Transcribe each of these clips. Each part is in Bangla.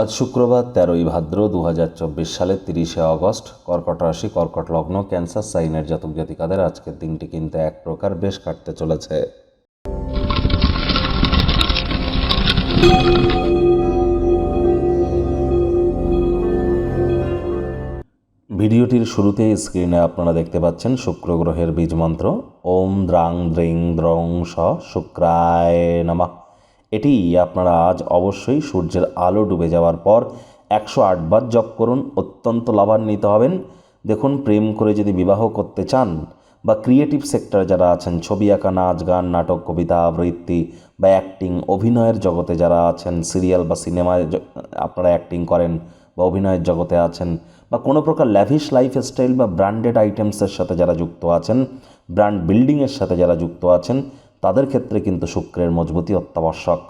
আজ শুক্রবার তেরোই ভাদ্র দু হাজার চব্বিশ সালের তিরিশে অগস্ট, কর্কট রাশি, কর্কট লগ্ন, ক্যান্সার, সাইনের জাতক জাতিকাদের আজকের দিনটি কিন্তু এক প্রকার বেশ কাটতে চলেছে। ভিডিওটির শুরুতেই স্ক্রিনে আপনারা দেখতে পাচ্ছেন শুক্র গ্রহের বীজ মন্ত্র। ওম দ্রাং দ্রিং দ্রং স শুক্রায় নমঃ। এটি আপনারা আজ অবশ্যই সূর্যের আলো ডুবে যাওয়ার পর একশো আটবার জপ করুন, অত্যন্ত লাভান্বিত হবেন। দেখুন, প্রেম করে যদি বিবাহ করতে চান বা ক্রিয়েটিভ সেক্টরে যারা আছেন, ছবি আঁকা, নাচ গান, নাটক, কবিতা, আবৃত্তি বা অ্যাক্টিং অভিনয়ের জগতে যারা আছেন সিরিয়াল বা সিনেমায় আপনারা অ্যাক্টিং করেন বা অভিনয়ের জগতে আছেন বা কোনো প্রকার ল্যাভিশ লাইফস্টাইল বা ব্র্যান্ডেড আইটেমসের সাথে যারা যুক্ত আছেন ব্র্যান্ড বিল্ডিংয়ের সাথে যারা যুক্ত আছেন তাদের ক্ষেত্রে কিন্তু শুক্রের মজবুতি অত্যাবশ্যক।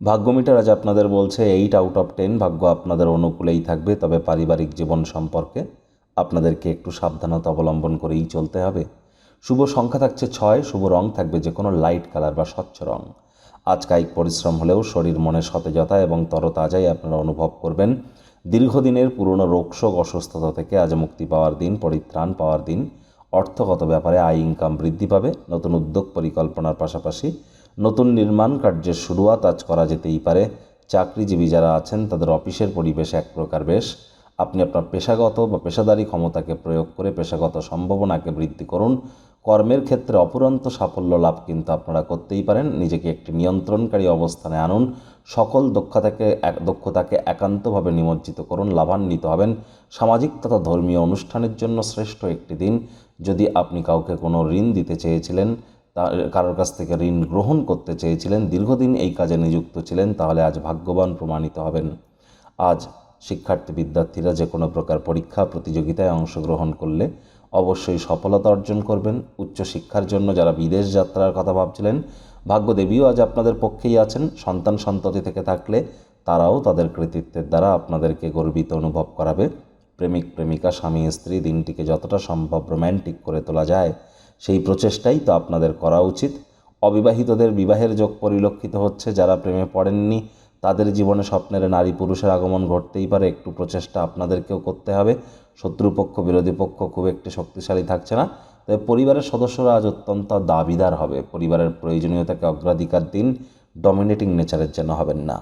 ভাগ্যমিটার আজ আপনাদের বলছে এইট আউট অফ টেন ভাগ্য আপনাদের অনুকূলেই থাকবে, তবে পারিবারিক জীবন সম্পর্কে আপনাদেরকে একটু সাবধানতা অবলম্বন করেই চলতে হবে। শুভ সংখ্যা থাকছে ছয়, শুভ রং থাকবে যে কোনো লাইট কালার বা স্বচ্ছ রং। আজ কায়িক পরিশ্রম হলেও শরীর মনে সতেজতা এবং তরতাজাই আপনারা অনুভব করবেন। দীর্ঘদিনের পুরনো রোগশোক অসুস্থতা থেকে আজ মুক্তি পাওয়ার দিন, পরিত্রাণ পাওয়ার দিন। অর্থগত ব্যাপারে আয় ইনকাম বৃদ্ধি পাবে, নতুন উদ্যোগ পরিকল্পনার পাশাপাশি নতুন নির্মাণ কার্যের শুরুয়াত আজ করা যেতেই পারে। চাকরিজীবী যারা আছেন, তাদের অফিসের পরিবেশ এক প্রকার বেশ। আপনি আপনার পেশাগত বা পেশাদারি ক্ষমতাকে প্রয়োগ করে পেশাগত সম্ভাবনাকে বৃদ্ধি করুন। কর্মের ক্ষেত্রে অপুরন্ত সাফল্য লাভ কিন্তু আপনারা করতেই পারেন। নিজেকে একটি নিয়ন্ত্রণকারী অবস্থানে আনুন। সকল দক্ষতাকে দক্ষতাকে একান্তভাবে নিমজ্জিত করুন, লাভান্বিত হবেন। সামাজিক তথা ধর্মীয় অনুষ্ঠানের জন্য শ্রেষ্ঠ একটি দিন। যদি আপনি কাউকে কোনো ঋণ দিতে চেয়েছিলেন তা কারোর কাছ থেকে ঋণ গ্রহণ করতে চেয়েছিলেন, দীর্ঘদিন এই কাজে নিযুক্ত ছিলেন, তাহলে আজ ভাগ্যবান প্রমাণিত হবেন। আজ শিক্ষার্থী বিদ্যার্থীরা যে কোনো প্রকার পরীক্ষা, প্রতিযোগিতায় অংশগ্রহণ করলে অবশ্যই সফলতা অর্জন করবেন। উচ্চশিক্ষার জন্য যারা বিদেশ যাত্রার কথা ভাবছিলেন, ভাগ্যদেবীও আজ আপনাদের পক্ষেই আছেন। সন্তান সন্ততি থেকে থাকলে তারাও তাদের কৃতিত্বের দ্বারা আপনাদেরকে গর্বিত অনুভব করাবে। প্রেমিক, প্রেমিকা, স্বামী, স্ত্রী, দিনটিকে যতটা সম্ভব রোম্যান্টিক করে তোলা যায়, সেই প্রচেষ্টাই তো আপনাদের করা উচিত। অবিবাহিতদের বিবাহের যোগ পরিলক্ষিত হচ্ছে, যারা প্রেমে পড়েননি তাদের জীবনে স্বপ্নের নারী পুরুষের আগমন ঘটতেই পারে, একটু প্রচেষ্টা আপনাদেরকেও করতে হবে। শত্রুপক্ষ, বিরোধী পক্ষ খুব একটি শক্তিশালী থাকছে না। তবে পরিবারের সদস্যরা আজ অত্যন্ত দাবিদার হবে। পরিবারের প্রয়োজনীয়তাকে অগ্রাধিকার দিন ডমিনেটিং নেচারের যেন হবেন না।